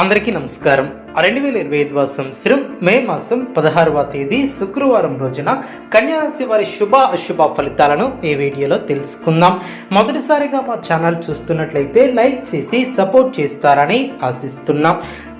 అందరికీ నమస్కారం. రెండు వేల ఇరవై ఐదు సంవత్సరం మే మాసం పదహారవ తేదీ శుక్రవారం రోజున కన్యారాశి వారి శుభ అశుభ ఫలితాలను ఈ వీడియోలో తెలుసుకుందాం. మొదటిసారిగా మా ఛానల్ చూస్తున్నట్లయితే లైక్ చేసి సపోర్ట్ చేస్తారని ఆశిస్తున్నాం.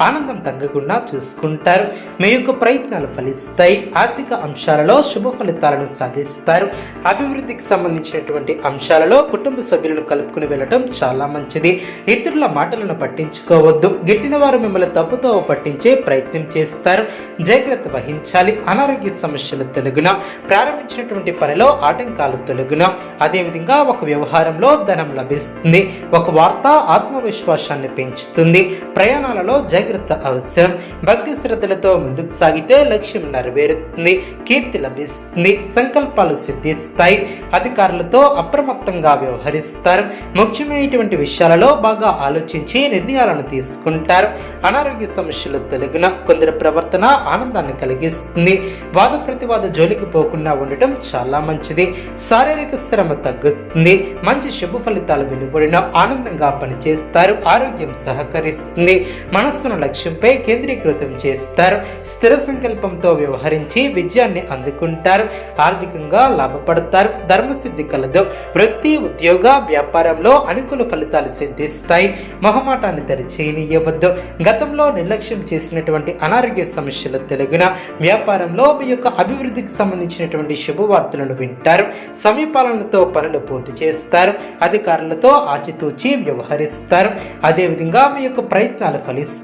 ఆనందం తగ్గకుండా చూసుకుంటారు. మీ యొక్క ప్రయత్నాలు ఫలిస్తాయి. ఆర్థిక అంశాలలో శుభ ఫలితాలను సాధిస్తారు. అభివృద్ధికి సంబంధించినటువంటి అంశాలలో కుటుంబ సభ్యులను కలుపుకుని వెళ్ళటం చాలా మంచిది. ఇతరుల మాటలను పట్టించుకోవద్దు. గిట్టిన వారు మిమ్మల్ని తప్పుతో పట్టించే ప్రయత్నం చేస్తారు. జాగ్రత్త వహించాలి. అనారోగ్య సమస్యలు తొలగున ప్రారంభించినటువంటి పనిలో ఆటంకాలు తొలగున అదేవిధంగా ఒక వ్యవహారంలో ధనం లభిస్తుంది. ఒక వార్త ఆత్మవిశ్వాసాన్ని పెంచుతుంది. ప్రయాణాలలో జాగ్రత్త అవసరం. భక్తి శ్రద్ధలతో ముందుకు సాగితే లక్ష్యం నెరవేరుతుంది. కీర్తి లభిస్తుంది. సంకల్పాలు సిద్ధిస్తాయి. అధికారులతో అప్రమత్తంగా వ్యవహరిస్తారు. ముఖ్యమైనటువంటి విషయాలలో బాగా ఆలోచించి నిర్ణయాలను తీసుకుంటారు. అనారోగ్య సమస్యలు తొలగిన కొందరి ప్రవర్తన ఆనందాన్ని కలిగిస్తుంది. వాద ప్రతివాద జోలికి పోకుండా ఉండటం చాలా మంచిది. శారీరక శ్రమ తగ్గుతుంది. మంచి శుభ ఫలితాలు వెలువడిన ఆనందంగా పనిచేస్తారు. ఆరోగ్యం సహకరిస్తుంది. మనసు మనస్సును లక్ష్యంపై కేంద్రీకృతం చేస్తారు. స్థిర సంకల్పంతో వ్యవహరించి విజయాన్ని అందుకుంటారు. ఆర్థికంగా లాభపడతారు. ధర్మసిద్ధి కలదు. వృత్తి ఉద్యోగ వ్యాపారంలో అనుకూల ఫలితాలు సిద్ధిస్తాయి. మొహమాటాన్ని తెరచేయనీయవద్దు గతంలో నిర్లక్ష్యం చేసినటువంటి అనారోగ్య సమస్యలు తెలుగున వ్యాపారంలో మీ యొక్క అభివృద్ధికి సంబంధించినటువంటి శుభవార్తలను వింటారు. సమీపాలనతో పనులు పూర్తి చేస్తారు. అధికారులతో ఆచితూచి వ్యవహరిస్తారు. అదేవిధంగా మీ యొక్క ప్రయత్నాలు ఫలిస్తాయి.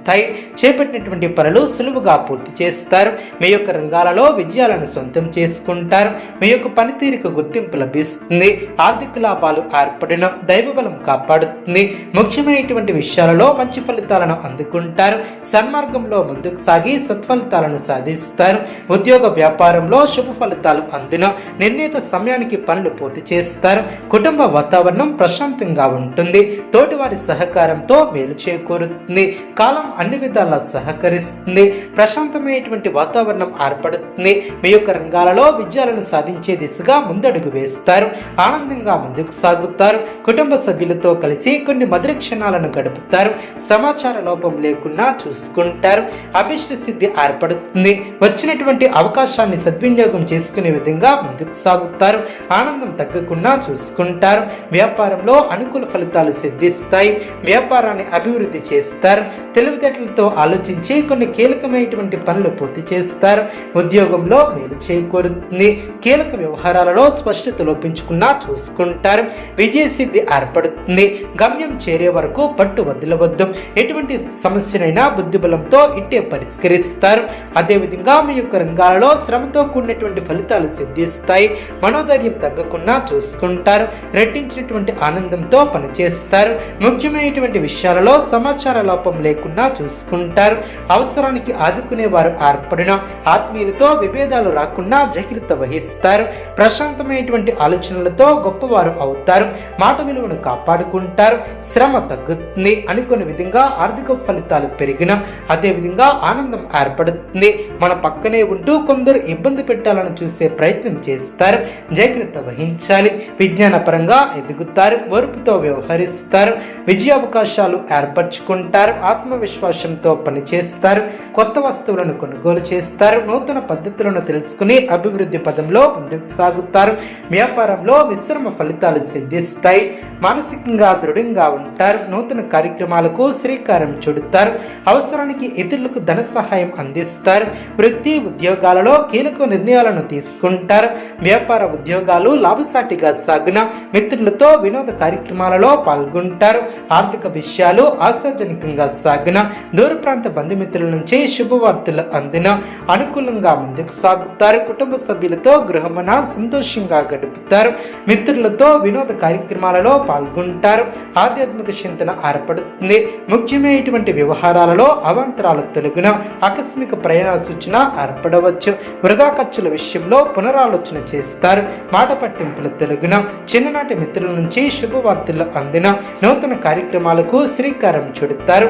చేపట్టినటువంటి పనులు సులువుగా పూర్తి చేస్తారు. మీ యొక్క రంగాలలో విజయాలను సొంతం చేసుకుంటారు. మీ యొక్క పనితీరుకు గుర్తింపు లభిస్తుంది. ఆర్థిక లాభాలు ఏర్పడిన దైవబలం కాపాడుతుంది. ముఖ్యమైనటువంటి విషయాలలో మంచి ఫలితాలను అందుకుంటారు. సన్మార్గంలో ముందుకు సాగి సత్ఫలితాలను సాధిస్తారు. ఉద్యోగ వ్యాపారంలో శుభ ఫలితాలు అందిన నిర్ణీత సమయానికి పనులు పూర్తి చేస్తారు. కుటుంబ వాతావరణం ప్రశాంతంగా ఉంటుంది. తోటివారి సహకారంతో మేలు చేకూరుతుంది. కాలం అన్ని విధాలా సహకరిస్తుంది. ప్రశాంతమైనటువంటి వాతావరణం ఏర్పడుతుంది. మీ యొక్క రంగాలలో విజయాలను సాధించే దిశగా ముందడుగు వేస్తారు. ఆనందంగా ముందుకు సాగుతారు. కుటుంబ సభ్యులతో కలిసి కొన్ని మధుర క్షణాలను గడుపుతారు. సమాచార లోపం లేకుండా చూసుకుంటారు. అభిష్ట సిద్ధి ఏర్పడుతుంది. వచ్చినటువంటి అవకాశాన్ని సద్వినియోగం చేసుకునే విధంగా ముందుకు సాగుతారు. ఆనందం తగ్గకుండా చూసుకుంటారు. వ్యాపారంలో అనుకూల ఫలితాలు సిద్ధిస్తాయి. వ్యాపారాన్ని అభివృద్ధి చేస్తారు. తెలుగు తెలివితేటలతో ఆలోచించి కొన్ని కీలకమైనటువంటి పనులు పూర్తి చేస్తారు. ఉద్యోగంలో మేలు చేకూరుతుంది. కీలక వ్యవహారాలలో స్పష్టత లోపించుకున్నా చూసుకుంటారు. విజయసిద్ధి ఏర్పడుతుంది. గమ్యం చేరే వరకు పట్టు వదిలవద్దు. ఎటువంటి సమస్యనైనా బుద్ధిబలంతో ఇట్టే పరిష్కరిస్తారు. అదేవిధంగా మీ యొక్క రంగాలలో శ్రమతో కూడినటువంటి ఫలితాలు సిద్ధిస్తాయి. మనోధైర్యం తగ్గకుండా చూసుకుంటారు. రెట్టించినటువంటి ఆనందంతో పనిచేస్తారు. ముఖ్యమైనటువంటి విషయాలలో సమాచార లోపం లేకుండా చూసుకుంటారు. అవసరానికి ఆదుకునే వారు ఏర్పడిన ఆత్మీయులతో విభేదాలు రాకుండా జాగ్రత్త వహిస్తారు ప్రశాంతమైనటువంటి ఆలోచనలతో గొప్పవారు అవుతారు. మాట విలువను కాపాడుకుంటారు. శ్రమ తగ్గుతుంది. అనుకున్న విధంగా ఆర్థిక ఫలితాలు పెరిగిన అదేవిధంగా ఆనందం ఏర్పడుతుంది. మన పక్కనే ఉంటూ కొందరు ఇబ్బంది పెట్టాలని చూసే ప్రయత్నం చేస్తారు. జాగ్రత్త వహించాలి. విజ్ఞాన పరంగా ఎదుగుతారు. ఓర్పుతో వ్యవహరిస్తారు. విజయావకాశాలు ఏర్పరచుకుంటారు. ఏర్పరచుకుంటారు విశ్వాసంతో పనిచేస్తారు కొత్త వస్తువులను కొనుగోలు చేస్తారు నూతన పద్ధతులను తెలుసుకుని అభివృద్ధి పదంలో ముందుకు సాగుతారు. వ్యాపారంలో మిశ్రమ ఫలితాలు సిద్ధిస్తాయి. మానసికంగా దృఢంగా ఉంటారు. నూతన కార్యక్రమాలకు శ్రీకారం చుడతారు. అవసరానికి ఇతరులకు ధన సహాయం అందిస్తారు. వృత్తి ఉద్యోగాలలో కీలక నిర్ణయాలను తీసుకుంటారు. వ్యాపార ఉద్యోగాలు లాభసాటిగా సాగున మిత్రులతో వినోద కార్యక్రమాలలో పాల్గొంటారు. ఆర్థిక విషయాలు ఆశాజనకంగా సాగున దూర ప్రాంత బంధుమిత్రుల నుంచి శుభవార్తలు అందిన అనుకూలంగా ముందుకు సాగుతారు. కుటుంబ సభ్యులతో గృహమున సంతోషంగా గడుపుతారు. మిత్రులతో వినోద కార్యక్రమాలలో పాల్గొంటారు. ఆధ్యాత్మిక చింతన ఏర్పడుతుంది. ముఖ్యమైనటువంటి వ్యవహారాలలో అవాంతరాలు తొలగిన ఆకస్మిక ప్రయాణ సూచన ఏర్పడవచ్చు. వృధా ఖర్చుల విషయంలో పునరాలోచన చేస్తారు. మాట పట్టింపుల తొలగిన చిన్ననాటి మిత్రుల నుంచి శుభవార్తలు అందిన నూతన కార్యక్రమాలకు శ్రీకారం చుడతారు.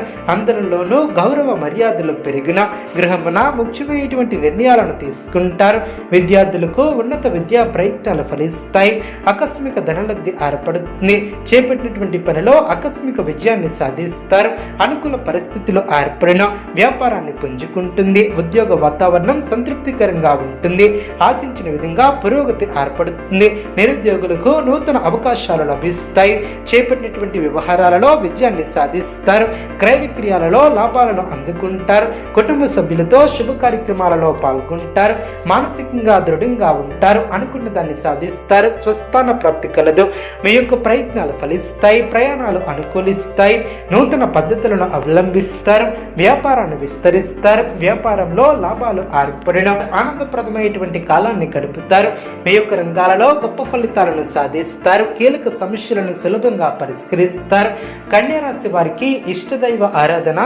విషయంలోనూ గౌరవ మర్యాదలు పెరిగిన గృహమున ముఖ్యమైనటువంటి నిర్ణయాలను తీసుకుంటారు. విద్యార్థులకు ఉన్నత విద్యా ప్రయత్నాలు ఫలిస్తాయి. ఆకస్మిక ధనలబ్ధి ఏర్పడుతుంది. చేపట్టినటువంటి పనిలో ఆకస్మిక విజయాన్ని సాధిస్తారు. అనుకూల పరిస్థితులు ఏర్పడిన వ్యాపారాన్ని పుంజుకుంటుంది. ఉద్యోగ వాతావరణం సంతృప్తికరంగా ఉంటుంది. ఆశించిన విధంగా పురోగతి ఏర్పడుతుంది. నిరుద్యోగులకు నూతన అవకాశాలు లభిస్తాయి. చేపట్టినటువంటి వ్యవహారాలలో విజయాన్ని సాధిస్తారు. క్రయ విక్రయాలలో లాభాలను అందుకుంటారు. కుటుంబ సభ్యులతో శుభ కార్యక్రమాలలో పాల్గొంటారు. మానసికంగా దృఢంగా ఉంటారు. అనుకున్న దాన్ని సాధిస్తారు. స్వస్థాన ప్రాప్తి కలదు. మీ యొక్క ప్రయత్నాలు ఫలిస్తాయి. ప్రయాణాలు అనుకూలిస్తాయి. నూతన పద్ధతులను అవలంబిస్తారు. వ్యాపారాన్ని విస్తరిస్తారు. వ్యాపారంలో లాభాలు ఆర్పడిన ఆనందప్రదమైనటువంటి కాలాన్ని గడుపుతారు. మీ యొక్క రంగాలలో గొప్ప ఫలితాలను సాధిస్తారు. కీలక సమస్యలను సులభంగా పరిష్కరిస్తారు. కన్యరాశి వారికి ఇష్టదైవ ఆరాధన